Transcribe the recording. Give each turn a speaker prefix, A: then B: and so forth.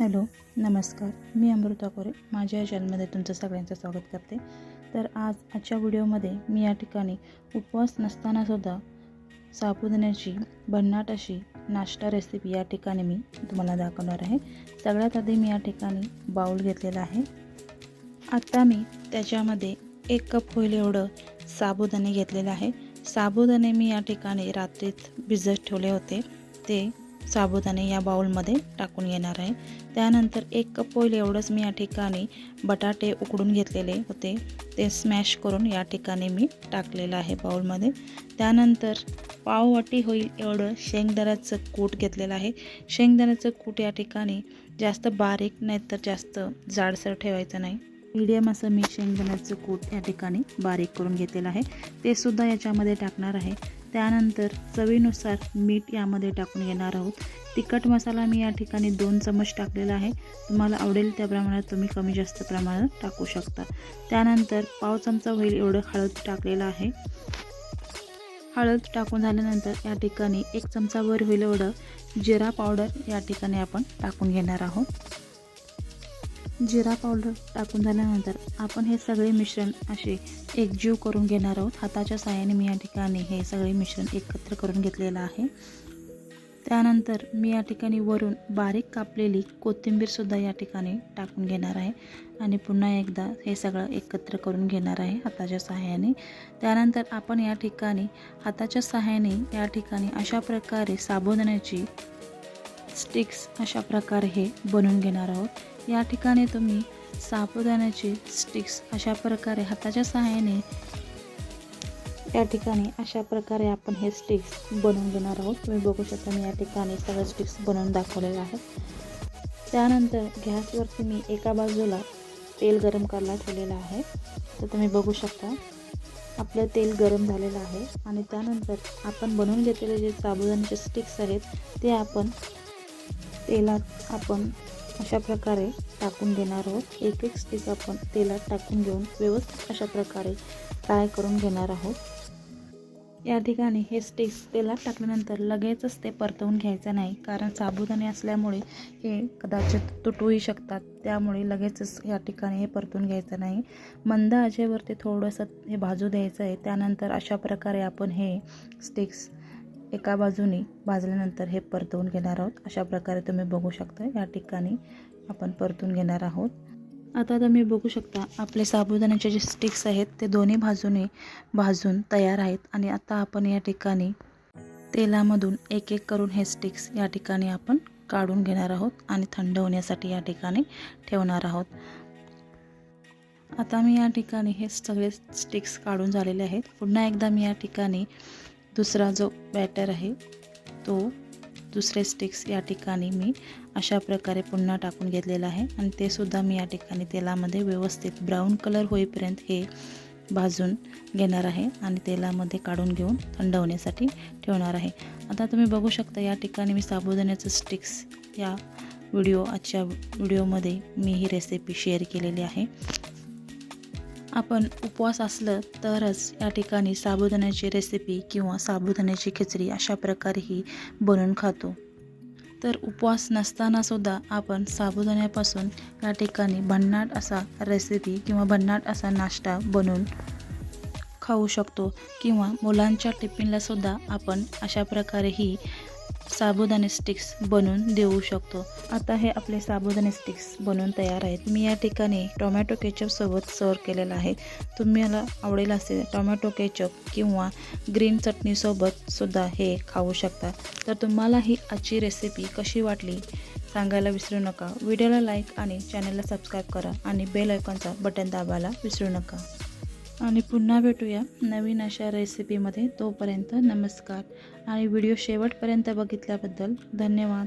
A: Hello नमस्कार. मी अमृता कोरे. माझ्या या चॅनलमध्ये तुमचं सगळ्यांचं स्वागत करते. तर आज आजच्या व्हिडिओमध्ये मी या ठिकाणी उपवास नसतानासुद्धा साबुदाण्याची भन्नाट अशी नाश्ता रेसिपी या ठिकाणी मी तुम्हाला दाखवणार आहे. सगळ्यात आधी मी या ठिकाणी बाऊल घेतलेला आहे. आत्ता मी त्याच्यामध्ये एक कप होईल एवढं साबुदाणे घेतलेलं आहे. साबुदाणे मी या ठिकाणी रात्रीत भिजत ठेवले होते. ते साबुदाणे या बाउलमध्ये टाकून घेणार आहे. त्यानंतर एक कप होईल एवढंच मी या ठिकाणी बटाटे उकडून घेतलेले होते. ते स्मॅश करून या ठिकाणी मी टाकलेलं आहे बाउलमध्ये त्यानंतर पाववाटी होईल एवढं शेंगदाण्याचं कूट घेतलेलं आहे. शेंगदाण्याचं कूट या ठिकाणी जास्त बारीक नाही तर जास्त जाडसर ठेवायचं नाही. मीडियम असं मी शेंगदाण्याचं कूट या ठिकाणी बारीक करून घेतलेलं आहे. ते सुद्धा याच्यामध्ये टाकणार आहे. त्यानंतर चवीनुसार मीठ यामध्ये टाकून घेणार आहोत. तिखट मसाला मी या ठिकाणी दोन चमच टाकलेला आहे. तुम्हाला आवडेल त्या प्रमाणात तुम्ही कमी जास्त प्रमाणात टाकू शकता. त्यानंतर पाव चमचा होईल एवढं हळद टाकलेलं आहे. हळद टाकून झाल्यानंतर या ठिकाणी एक चमचावर होईल एवढं जिरा पावडर या ठिकाणी आपण टाकून घेणार आहोत. जिरा पावडर टाकून झाल्यानंतर आपण हे सगळे मिश्रण असे एकजीव करून घेणार आहोत. हाताच्या साहाय्याने मी या ठिकाणी हे सगळे मिश्रण एकत्र करून घेतलेलं आहे. त्यानंतर मी या ठिकाणी वरून बारीक कापलेली कोथिंबीरसुद्धा या ठिकाणी टाकून घेणार आहे. आणि पुन्हा एकदा हे सगळं एकत्र करून घेणार आहे हाताच्या सहाय्याने त्यानंतर आपण या ठिकाणी हाताच्या सहाय्याने या ठिकाणी अशा प्रकारे साबुदाण्याची स्टिक्स अशा प्रकारे हे बनवून घेणार आहोत. या ठिकाणी तुम्ही साबुदाण्याची स्टिक्स अशा प्रकारे हाताच्या सहाय्याने या ठिकाणी अशा प्रकारे आपण हे स्टिक्स बनवून घेणार आहोत. तुम्ही बघू शकता मी या ठिकाणी सगळं स्टिक्स बनवून दाखवलेलं आहे त्यानंतर गॅसवरती मी एका बाजूला तेल गरम करायला ठेवलेलं आहे. तर तुम्ही बघू शकता आपलं तेल गरम झालेलं आहे. आणि त्यानंतर आपण बनवून घेतलेले जे साबुदाण्याचे स्टिक्स आहेत ते आपण तेलात आपण अशा प्रकारे टाकून घेणार आहोत. एक एक स्टिक आपण तेलात टाकून घेऊन व्यवस्थित अशा प्रकारे फ्राय करून घेणार आहोत. या ठिकाणी हे स्टिक्स तेलात टाकल्यानंतर लगेचच ते परतवून घ्यायचं नाही कारण साबुदाणे असल्यामुळे हे कदाचित तुटूही शकतात. त्यामुळे लगेचच या ठिकाणी हे परतून घ्यायचं नाही. मंद आजेवरती थोडंसं हे भाजू द्यायचं आहे त्यानंतर अशा प्रकारे आपण हे स्टिक्स एका बाजूने भाजल्यानंतर हे परतवून घेणार आहोत. अशा प्रकारे तुम्ही बघू शकता या ठिकाणी आपण परतून घेणार आहोत. आता तुम्ही बघू शकता आपले साबुदाण्याचे जे स्टिक्स आहेत ते दोन्ही बाजूने भाजून तयार आहेत. आणि आता आपण या ठिकाणी तेलामधून एक एक करून हे स्टिक्स या ठिकाणी आपण काढून घेणार आहोत. आणि थंड होण्यासाठी या ठिकाणी ठेवणार आहोत. आता मी या ठिकाणी हे सगळे स्टिक्स काढून झालेले आहेत. पुन्हा एकदा मी या ठिकाणी दुसरा जो बॅटर आहे तो दुसरे स्टिक्स या ठिकाणी मी अशा प्रकारे पुन्हा टाकून घेतलेला आहे. आणि ते सुद्धा मी या ठिकाणी तेलामध्ये व्यवस्थित ब्राऊन कलर होईपर्यंत हे भाजून घेणार आहे. आणि तेलामध्ये काढून घेऊन थंड होण्यासाठी ठेवणार आहे. आता तुम्ही बघू शकता या ठिकाणी मी साबुदाण्याचं स्टिक्स या व्हिडिओ आजच्या व्हिडिओमध्ये मी ही रेसिपी शेअर केलेली आहे. आपण उपवास असलं तरच या ठिकाणी साबुदाण्याची रेसिपी किंवा साबुदाण्याची खिचडी अशा प्रकारेही बनवून खातो. तर उपवास नसतानासुद्धा आपण साबुदाण्यापासून या ठिकाणी भन्नाट असा रेसिपी किंवा भन्नाट असा नाश्ता बनवून खाऊ शकतो किंवा मुलांच्या टिफिनलासुद्धा आपण अशा प्रकारेही साबुदाणे स्टिक्स बनवून देऊ शकतो. आता हे आपले साबुदाणे स्टिक्स बनवून तयार आहेत. मी या ठिकाणी टोमॅटो केचपसोबत सर्व केलेलं आहे. तुम्हाला आवडेल असेल टोमॅटो केचप किंवा ग्रीन चटणीसोबत सुद्धा हे खाऊ शकता. तर तुम्हाला ही आजची रेसिपी कशी वाटली सांगायला विसरू नका. व्हिडिओला लाईक आणि चॅनलला सबस्क्राईब करा आणि बेल आयकॉनचा बटन दाबायला विसरू नका. आणि पुन्हा भेटूया नवीन अशा रेसिपीमध्ये तोपर्यंत नमस्कार आणि व्हिडिओ शेवटपर्यंत बघितल्याबद्दल धन्यवाद.